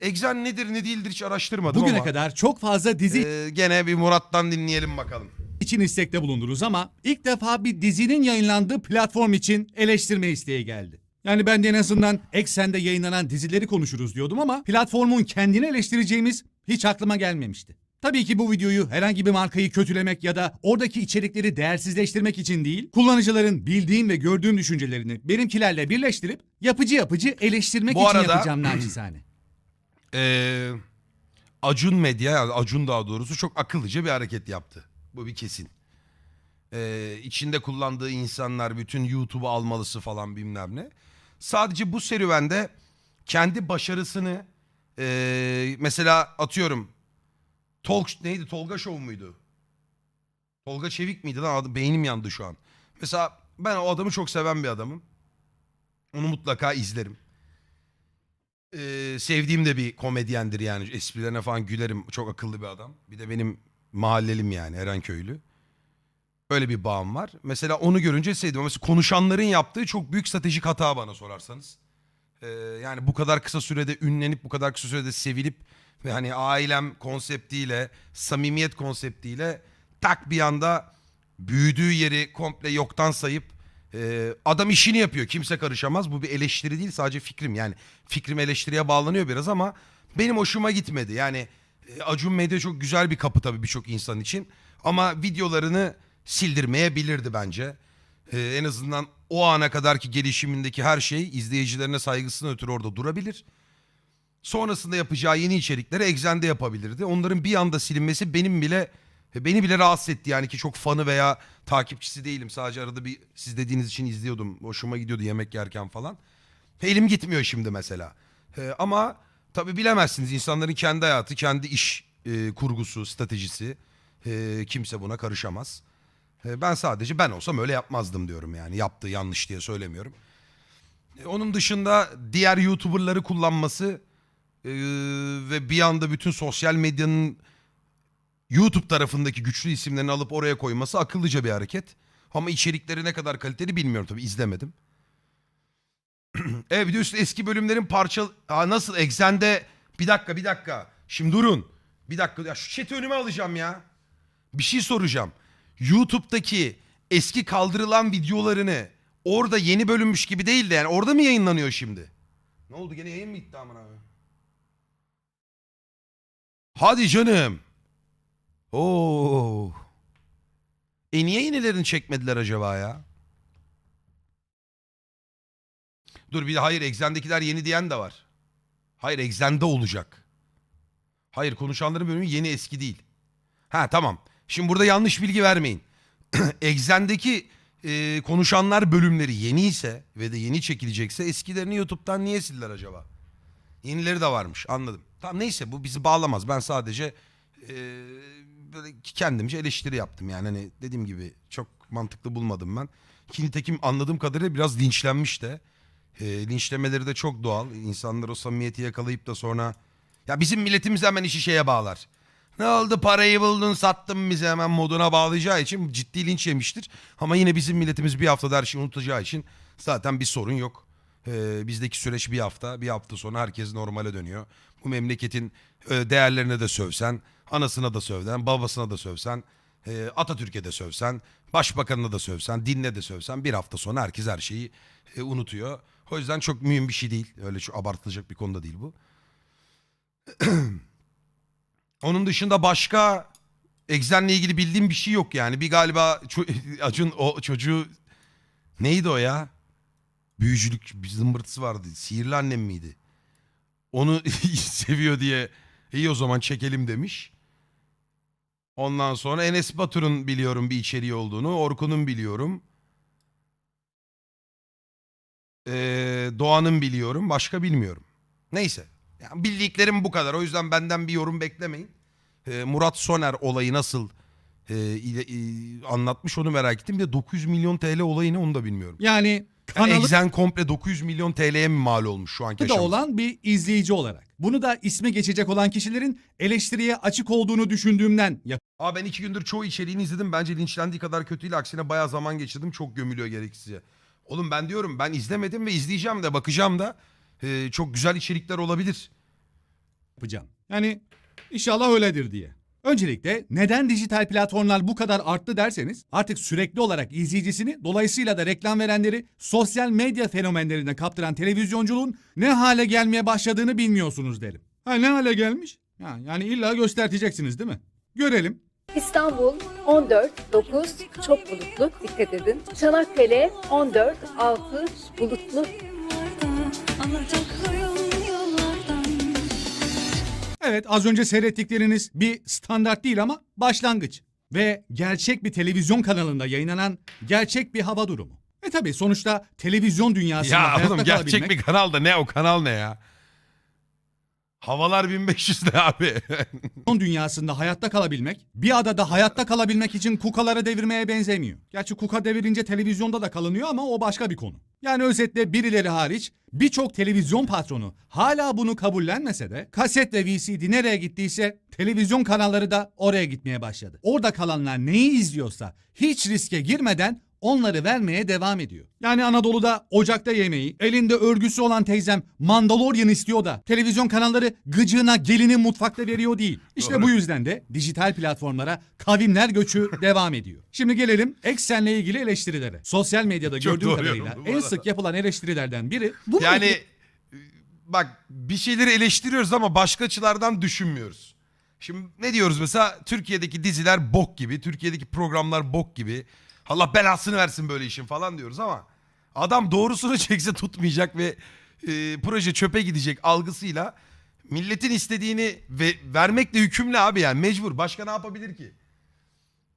Exen nedir ne değildir hiç araştırmadım Bugüne ama. kadar çok fazla dizi Ee, gene bir Murat'tan dinleyelim bakalım. için istekte bulundunuz ama ilk defa bir dizinin yayınlandığı platform için eleştirme isteği geldi. Yani ben de en azından Eksen'de yayınlanan dizileri konuşuruz diyordum ama platformun kendini eleştireceğimiz hiç aklıma gelmemişti. Tabii ki bu videoyu herhangi bir markayı kötülemek ya da oradaki içerikleri değersizleştirmek için değil, kullanıcıların bildiğim ve gördüğüm düşüncelerini benimkilerle birleştirip yapıcı yapıcı eleştirmek Bu için arada- yapacağım naçizane. Ee, Acun Medya, yani Acun daha doğrusu çok akıllıca bir hareket yaptı. Bu bir kesin. Ee, içinde kullandığı insanlar bütün YouTube'u almalısı falan bilmem ne. Sadece bu serüvende kendi başarısını ee, mesela atıyorum Talk neydi Tolga Show muydu? Tolga Çevik miydi lan adı beynim yandı şu an. Mesela ben o adamı çok seven bir adamım. Onu mutlaka izlerim. Ee, sevdiğim de bir komedyendir yani. Esprilerine falan gülerim. Çok akıllı bir adam. Bir de benim mahallelim yani Erenköylü. Öyle bir bağım var. Mesela onu görünce sevdim. Mesela konuşanların yaptığı çok büyük stratejik hata bana sorarsanız. Ee, yani bu kadar kısa sürede ünlenip bu kadar kısa sürede sevilip ve hani ailem konseptiyle, samimiyet konseptiyle tak bir anda büyüdüğü yeri komple yoktan sayıp e, adam işini yapıyor. Kimse karışamaz. Bu bir eleştiri değil sadece fikrim. Yani fikrim eleştiriye bağlanıyor biraz ama benim hoşuma gitmedi. Yani e, Acun Medya çok güzel bir kapı tabii birçok insan için. Ama videolarını sildirmeyebilirdi bence. E, en azından o ana kadarki gelişimindeki her şey izleyicilerine saygısına ötürü orada durabilir. Sonrasında yapacağı yeni içerikleri Exxen'de yapabilirdi. Onların bir anda silinmesi benim bile beni bile rahatsız etti yani ki çok fanı veya takipçisi değilim. Sadece arada bir siz dediğiniz için izliyordum. Hoşuma gidiyordu yemek yerken falan. Elim gitmiyor şimdi mesela. Ee, ama tabii bilemezsiniz insanların kendi hayatı, kendi iş e, kurgusu, stratejisi. Ee, kimse buna karışamaz. Ee, ben sadece ben olsam öyle yapmazdım diyorum yani. Yaptığı yanlış diye söylemiyorum. E, Onun dışında diğer YouTuber'ları kullanması e, ve bir anda bütün sosyal medyanın YouTube tarafındaki güçlü isimlerini alıp oraya koyması akıllıca bir hareket. Ama içerikleri ne kadar kaliteli bilmiyorum tabii izlemedim. evet bir de üstüne eski bölümlerin parça... Aa, nasıl eksende... Bir dakika bir dakika. Şimdi durun. Bir dakika. Ya şu chat'i önüme alacağım ya. Bir şey soracağım. YouTube'daki eski kaldırılan videolarını orada yeni bölünmüş gibi değil de yani orada mı yayınlanıyor şimdi? Ne oldu gene yayın mı gitti aman abi? Hadi canım. Oo. E niye yenilerini çekmediler acaba ya? Dur bir de hayır Exxen'dekiler yeni diyen de var. Hayır Exxen'de olacak. Hayır konuşanların bölümü yeni eski değil. Ha tamam. Şimdi burada yanlış bilgi vermeyin. Exxen'deki e, konuşanlar bölümleri yeni ise ve de yeni çekilecekse eskilerini YouTube'dan niye sildiler acaba? Yenileri de varmış anladım. Tamam neyse bu bizi bağlamaz. Ben sadece e, böyle kendimce eleştiri yaptım yani. Hani dediğim gibi çok mantıklı bulmadım ben. Ki nitekim anladığım kadarıyla biraz linçlenmiş de. E, linçlemeleri de çok doğal. İnsanlar o samimiyeti yakalayıp da sonra... Ya bizim milletimiz hemen işi şeye bağlar. Ne oldu parayı buldun sattın bize hemen moduna bağlayacağı için ciddi linç yemiştir. Ama yine bizim milletimiz bir haftada her şeyi unutacağı için zaten bir sorun yok. Ee, bizdeki süreç bir hafta, bir hafta sonra herkes normale dönüyor. Bu memleketin e, değerlerine de sövsen, anasına da sövsen, babasına da sövsen, e, Atatürk'e de sövsen, başbakanına da sövsen, dinle de sövsen bir hafta sonra herkes her şeyi e, unutuyor. O yüzden çok mühim bir şey değil. Öyle çok abartılacak bir konuda değil bu. Onun dışında başka Exen'le ilgili bildiğim bir şey yok yani. Bir galiba Acun o çocuğu neydi o ya? Büyücülük bir zımbırtısı vardı. Sihirli annem miydi? Onu seviyor diye iyi o zaman çekelim demiş. Ondan sonra Enes Batur'un biliyorum bir içeriği olduğunu. Orkun'un biliyorum. Ee, Doğan'ın biliyorum. Başka bilmiyorum. Neyse. Yani bildiklerim bu kadar. O yüzden benden bir yorum beklemeyin. Ee, Murat Soner olayı nasıl e, e, anlatmış onu merak ettim. Bir de 900 milyon TL olayını onu da bilmiyorum. Yani Yani kanalı Exen komple 900 milyon TL'ye mi mal olmuş şu anki da aşamada? olan bir izleyici olarak. Bunu da ismi geçecek olan kişilerin eleştiriye açık olduğunu düşündüğümden Aa ben iki gündür çoğu içeriğini izledim. Bence linçlendiği kadar kötü değil. Aksine bayağı zaman geçirdim. Çok gömülüyor gereksizce. Oğlum ben diyorum ben izlemedim ve izleyeceğim de bakacağım da. Ee, çok güzel içerikler olabilir. yapacağım. Yani inşallah öyledir diye. Öncelikle neden dijital platformlar bu kadar arttı derseniz artık sürekli olarak izleyicisini dolayısıyla da reklam verenleri sosyal medya fenomenlerine kaptıran televizyonculuğun ne hale gelmeye başladığını bilmiyorsunuz derim. Ha ne hale gelmiş? Ha, yani illa gösterteceksiniz değil mi? Görelim. İstanbul 14 9 çok bulutlu dikkat edin. Çanakkale 14 6 bulutlu. Evet az önce seyrettikleriniz bir standart değil ama başlangıç. Ve gerçek bir televizyon kanalında yayınlanan gerçek bir hava durumu. E tabi sonuçta televizyon dünyasında Ya hayatta oğlum gerçek kalabilmek, bir kanal da ne o kanal ne ya? Havalar 1500 ne abi? televizyon dünyasında hayatta kalabilmek, bir adada hayatta kalabilmek için kukaları devirmeye benzemiyor. Gerçi kuka devirince televizyonda da kalınıyor ama o başka bir konu. Yani özetle birileri hariç birçok televizyon patronu hala bunu kabullenmese de kaset ve VCD nereye gittiyse televizyon kanalları da oraya gitmeye başladı. Orada kalanlar neyi izliyorsa hiç riske girmeden onları vermeye devam ediyor. Yani Anadolu'da ocakta yemeği, elinde örgüsü olan teyzem Mandalorian istiyor da televizyon kanalları gıcığına gelini mutfakta veriyor değil. İşte Doğru. bu yüzden de dijital platformlara kavimler göçü devam ediyor. Şimdi gelelim Eksen'le ilgili eleştirilere. Sosyal medyada Çok gördüğüm doğru kadarıyla yorum bu en arada. sık yapılan eleştirilerden biri bu yani e, bak bir şeyleri eleştiriyoruz ama başka açılardan düşünmüyoruz. Şimdi ne diyoruz mesela Türkiye'deki diziler bok gibi, Türkiye'deki programlar bok gibi. Allah belasını versin böyle işin falan diyoruz ama adam doğrusunu çekse tutmayacak ve e, proje çöpe gidecek algısıyla milletin istediğini ve vermekle yükümlü abi yani mecbur. Başka ne yapabilir ki?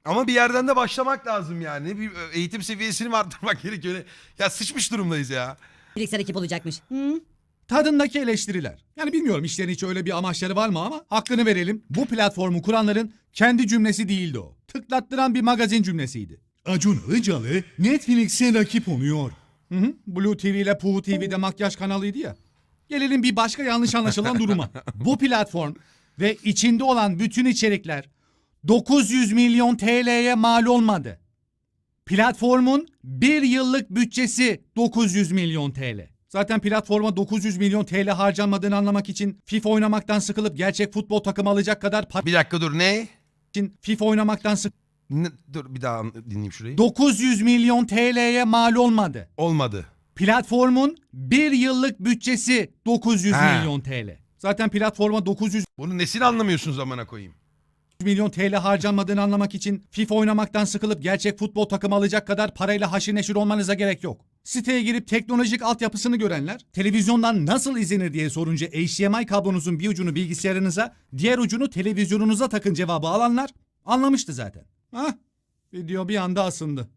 Ama bir yerden de başlamak lazım yani. Bir eğitim seviyesini mi arttırmak gerekiyor? Ya sıçmış durumdayız ya. Bilgisayar ekip olacakmış. Hı? tadındaki eleştiriler. Yani bilmiyorum işlerin hiç öyle bir amaçları var mı ama hakkını verelim. Bu platformu kuranların kendi cümlesi değildi o. Tıklattıran bir magazin cümlesiydi. Acun Ilıcalı Netflix'e rakip oluyor. Hı hı. Blue TV ile Puhu TV'de makyaj kanalıydı ya. Gelelim bir başka yanlış anlaşılan duruma. Bu platform ve içinde olan bütün içerikler 900 milyon TL'ye mal olmadı. Platformun bir yıllık bütçesi 900 milyon TL. Zaten platforma 900 milyon TL harcanmadığını anlamak için FIFA oynamaktan sıkılıp gerçek futbol takımı alacak kadar Bir dakika dur ne? için FIFA oynamaktan sık Ne- Dur bir daha dinleyeyim şurayı. 900 milyon TL'ye mal olmadı. Olmadı. Platformun bir yıllık bütçesi 900 Ha. milyon TL. Zaten platforma 900 Bunun nesini anlamıyorsunuz amına koyayım? milyon TL harcanmadığını anlamak için FIFA oynamaktan sıkılıp gerçek futbol takımı alacak kadar parayla haşır neşir olmanıza gerek yok. Siteye girip teknolojik altyapısını görenler, televizyondan nasıl izlenir diye sorunca HDMI kablonuzun bir ucunu bilgisayarınıza, diğer ucunu televizyonunuza takın cevabı alanlar anlamıştı zaten. Hah, video bir anda asındı.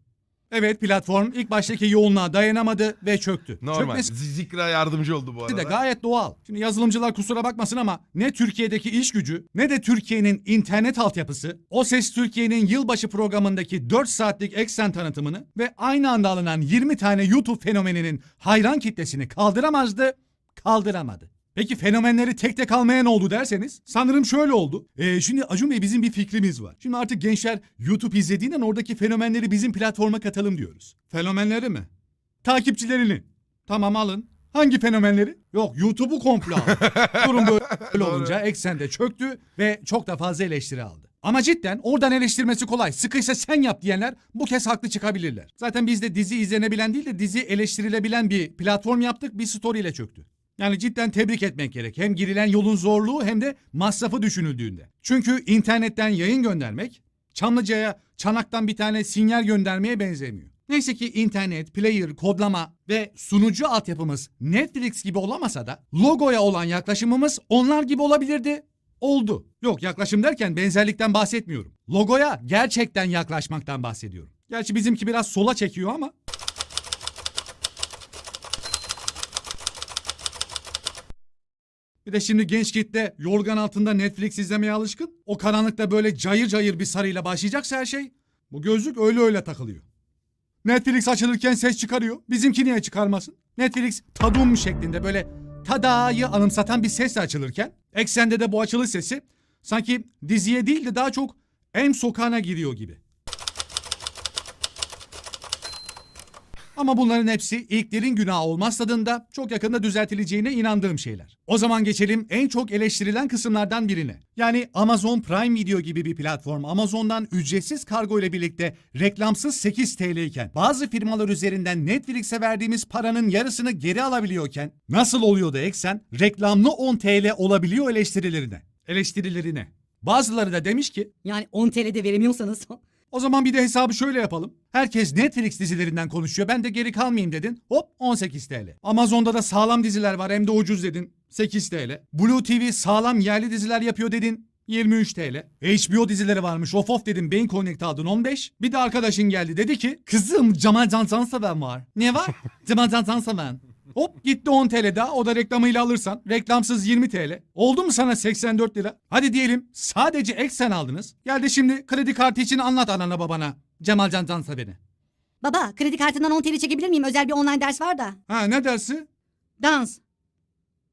Evet platform ilk baştaki yoğunluğa dayanamadı ve çöktü. Normal. Çökmesi Zikra yardımcı oldu bu arada. de gayet doğal. Şimdi yazılımcılar kusura bakmasın ama ne Türkiye'deki iş gücü ne de Türkiye'nin internet altyapısı O Ses Türkiye'nin yılbaşı programındaki 4 saatlik eksen tanıtımını ve aynı anda alınan 20 tane YouTube fenomeninin hayran kitlesini kaldıramazdı, kaldıramadı. Peki fenomenleri tek tek almaya ne oldu derseniz sanırım şöyle oldu. Ee, şimdi Acun Bey bizim bir fikrimiz var. Şimdi artık gençler YouTube izlediğinden oradaki fenomenleri bizim platforma katalım diyoruz. Fenomenleri mi? Takipçilerini. Tamam alın. Hangi fenomenleri? Yok YouTube'u komple alın. Durum böyle, böyle olunca eksende çöktü ve çok da fazla eleştiri aldı. Ama cidden oradan eleştirmesi kolay. Sıkıysa sen yap diyenler bu kez haklı çıkabilirler. Zaten biz de dizi izlenebilen değil de dizi eleştirilebilen bir platform yaptık bir story ile çöktü. Yani cidden tebrik etmek gerek. Hem girilen yolun zorluğu hem de masrafı düşünüldüğünde. Çünkü internetten yayın göndermek Çamlıca'ya çanaktan bir tane sinyal göndermeye benzemiyor. Neyse ki internet, player, kodlama ve sunucu altyapımız Netflix gibi olamasa da logoya olan yaklaşımımız onlar gibi olabilirdi. Oldu. Yok yaklaşım derken benzerlikten bahsetmiyorum. Logoya gerçekten yaklaşmaktan bahsediyorum. Gerçi bizimki biraz sola çekiyor ama Bir de şimdi genç kitle yorgan altında Netflix izlemeye alışkın. O karanlıkta böyle cayır cayır bir sarıyla başlayacaksa her şey. Bu gözlük öyle öyle takılıyor. Netflix açılırken ses çıkarıyor. Bizimki niye çıkarmasın? Netflix tadum şeklinde böyle tadayı anımsatan bir sesle açılırken eksende de bu açılış sesi sanki diziye değil de daha çok M sokağına giriyor gibi. Ama bunların hepsi ilklerin günahı olmaz tadında çok yakında düzeltileceğine inandığım şeyler. O zaman geçelim en çok eleştirilen kısımlardan birine. Yani Amazon Prime Video gibi bir platform Amazon'dan ücretsiz kargo ile birlikte reklamsız 8 TL iken bazı firmalar üzerinden Netflix'e verdiğimiz paranın yarısını geri alabiliyorken nasıl oluyor da eksen reklamlı 10 TL olabiliyor eleştirilerine. Eleştirilerine. Bazıları da demiş ki Yani 10 TL'de veremiyorsanız. O zaman bir de hesabı şöyle yapalım. Herkes Netflix dizilerinden konuşuyor. Ben de geri kalmayayım dedin. Hop 18 TL. Amazon'da da sağlam diziler var hem de ucuz dedin. 8 TL. Blue TV sağlam yerli diziler yapıyor dedin. 23 TL. HBO dizileri varmış. Of of dedim. Beyin Connect aldın 15. Bir de arkadaşın geldi dedi ki kızım Cemal Can Canseven var. Ne var? Cemal Can Canseven. Hop gitti 10 TL daha o da reklamıyla alırsan reklamsız 20 TL. Oldu mu sana 84 lira? Hadi diyelim sadece eksen aldınız. Geldi şimdi kredi kartı için anlat anana babana. Cemal Can Canseven'i. Baba kredi kartından 10 TL çekebilir miyim? Özel bir online ders var da. Ha ne dersi? Dans.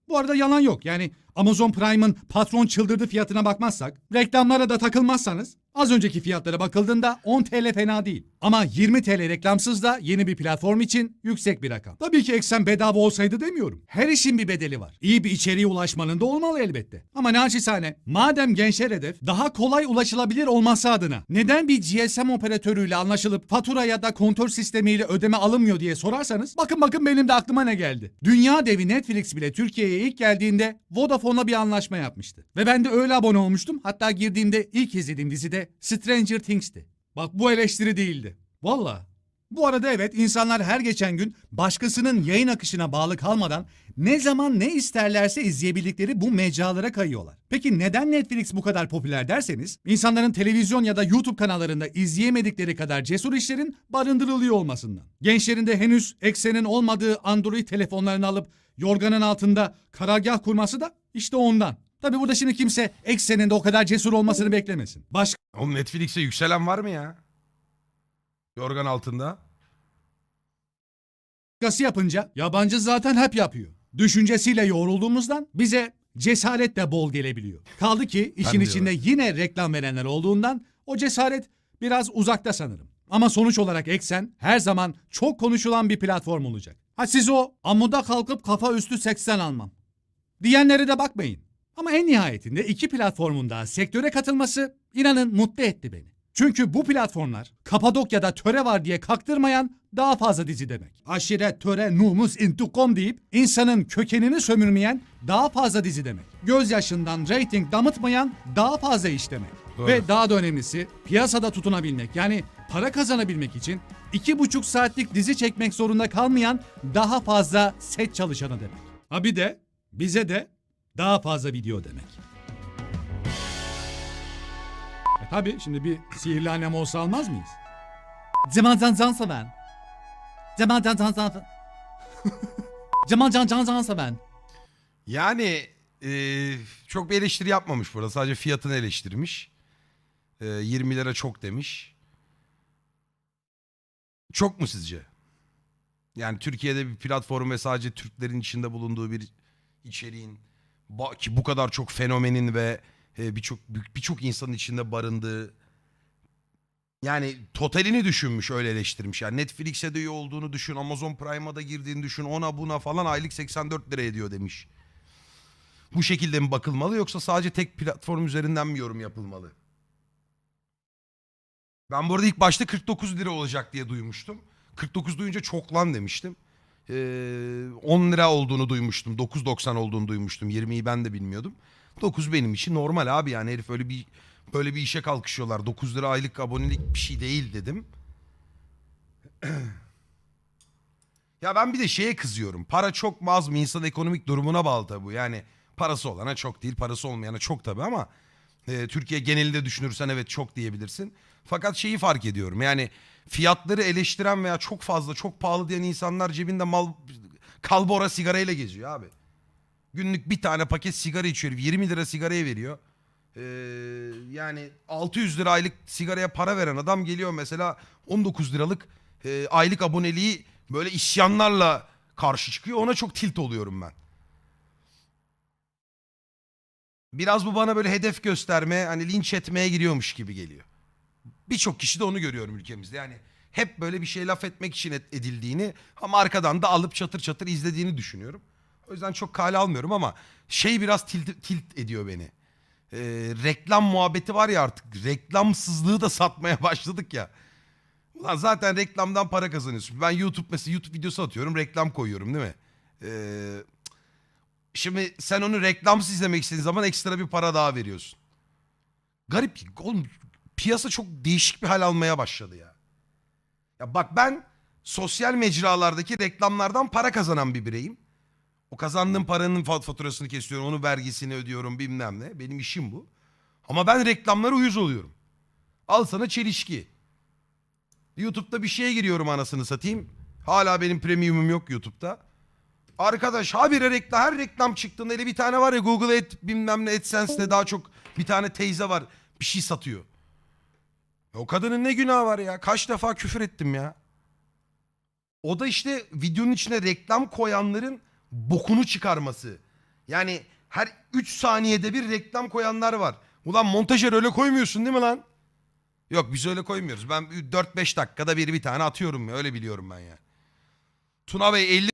Bu arada yalan yok. Yani Amazon Prime'ın patron çıldırdı fiyatına bakmazsak, reklamlara da takılmazsanız az önceki fiyatlara bakıldığında 10 TL fena değil. Ama 20 TL reklamsız da yeni bir platform için yüksek bir rakam. Tabii ki eksen bedava olsaydı demiyorum. Her işin bir bedeli var. İyi bir içeriğe ulaşmanın da olmalı elbette. Ama naçizane madem gençler hedef daha kolay ulaşılabilir olması adına neden bir GSM operatörüyle anlaşılıp fatura ya da kontör sistemiyle ödeme alınmıyor diye sorarsanız bakın bakın benim de aklıma ne geldi. Dünya devi Netflix bile Türkiye'ye ilk geldiğinde Vodafone'la bir anlaşma yapmıştı. Ve ben de öyle abone olmuştum. Hatta girdiğimde ilk izlediğim dizide Stranger Things'ti. Bak bu eleştiri değildi. Valla. Bu arada evet insanlar her geçen gün başkasının yayın akışına bağlı kalmadan ne zaman ne isterlerse izleyebildikleri bu mecralara kayıyorlar. Peki neden Netflix bu kadar popüler derseniz insanların televizyon ya da YouTube kanallarında izleyemedikleri kadar cesur işlerin barındırılıyor olmasından. Gençlerin de henüz eksenin olmadığı Android telefonlarını alıp yorganın altında karargah kurması da işte ondan. Tabi burada şimdi kimse eksenin de o kadar cesur olmasını beklemesin. Başka Oğlum Netflix'e yükselen var mı ya? Yorgan altında. Başkası yapınca yabancı zaten hep yapıyor. Düşüncesiyle yoğrulduğumuzdan bize cesaret de bol gelebiliyor. Kaldı ki işin de içinde yine reklam verenler olduğundan o cesaret biraz uzakta sanırım. Ama sonuç olarak Eksen her zaman çok konuşulan bir platform olacak. Ha siz o amuda kalkıp kafa üstü 80 almam. Diyenlere de bakmayın. Ama en nihayetinde iki platformun da sektöre katılması inanın mutlu etti beni. Çünkü bu platformlar Kapadokya'da töre var diye kaktırmayan daha fazla dizi demek. Aşiret, töre, numus, intikam deyip insanın kökenini sömürmeyen daha fazla dizi demek. Gözyaşından rating damıtmayan daha fazla iş demek. Doğru. Ve daha da önemlisi piyasada tutunabilmek yani para kazanabilmek için iki buçuk saatlik dizi çekmek zorunda kalmayan daha fazla set çalışanı demek. Ha bir de bize de daha fazla video demek. E tabi şimdi bir sihirli annem olsa almaz mıyız? Cemal Can Canseven. Cemal Can Can Can Cemal Can Can Canseven. Yani e, çok bir eleştiri yapmamış burada. Sadece fiyatını eleştirmiş. E, 20 lira çok demiş. Çok mu sizce? Yani Türkiye'de bir platform ve sadece Türklerin içinde bulunduğu bir içeriğin ki bu kadar çok fenomenin ve e, birçok birçok insanın içinde barındığı yani totalini düşünmüş öyle eleştirmiş. Yani Netflix'e de üye olduğunu düşün, Amazon Prime'a da girdiğini düşün, ona buna falan aylık 84 lira ediyor demiş. Bu şekilde mi bakılmalı yoksa sadece tek platform üzerinden mi yorum yapılmalı? Ben bu arada ilk başta 49 lira olacak diye duymuştum. 49 duyunca çok lan demiştim. Ee, 10 lira olduğunu duymuştum. 9.90 olduğunu duymuştum. 20'yi ben de bilmiyordum. 9 benim için normal abi yani herif öyle bir böyle bir işe kalkışıyorlar. 9 lira aylık abonelik bir şey değil dedim. ya ben bir de şeye kızıyorum. Para çok mu az mı insan ekonomik durumuna bağlı tabii bu. Yani parası olana çok değil, parası olmayana çok tabii ama e, Türkiye genelinde düşünürsen evet çok diyebilirsin. Fakat şeyi fark ediyorum. Yani fiyatları eleştiren veya çok fazla, çok pahalı diyen insanlar cebinde mal kalbora sigarayla geziyor abi. Günlük bir tane paket sigara içiyor. 20 lira sigaraya veriyor. Ee, yani 600 lira aylık sigaraya para veren adam geliyor mesela 19 liralık e, aylık aboneliği böyle isyanlarla karşı çıkıyor. Ona çok tilt oluyorum ben. Biraz bu bana böyle hedef gösterme, hani linç etmeye giriyormuş gibi geliyor. Birçok kişi de onu görüyorum ülkemizde. Yani hep böyle bir şey laf etmek için edildiğini ama arkadan da alıp çatır çatır izlediğini düşünüyorum. O yüzden çok kale almıyorum ama şey biraz tilt, tilt ediyor beni. Ee, reklam muhabbeti var ya artık reklamsızlığı da satmaya başladık ya. Ulan zaten reklamdan para kazanıyorsun. Ben YouTube mesela YouTube videosu atıyorum reklam koyuyorum değil mi? Ee, şimdi sen onu reklamsız izlemek istediğin zaman ekstra bir para daha veriyorsun. Garip. Oğlum piyasa çok değişik bir hal almaya başladı ya. Ya bak ben sosyal mecralardaki reklamlardan para kazanan bir bireyim. O kazandığım paranın fa- faturasını kesiyorum, onun vergisini ödüyorum bilmem ne. Benim işim bu. Ama ben reklamlara uyuz oluyorum. Al sana çelişki. YouTube'da bir şeye giriyorum anasını satayım. Hala benim premiumum yok YouTube'da. Arkadaş habire reklam, her reklam çıktığında hele bir tane var ya Google Ad bilmem ne AdSense'de daha çok bir tane teyze var bir şey satıyor. Ya O kadının ne günahı var ya? Kaç defa küfür ettim ya. O da işte videonun içine reklam koyanların bokunu çıkarması. Yani her 3 saniyede bir reklam koyanlar var. Ulan montajer öyle koymuyorsun değil mi lan? Yok biz öyle koymuyoruz. Ben 4-5 dakikada bir bir tane atıyorum ya. Öyle biliyorum ben ya. Tuna Bey 50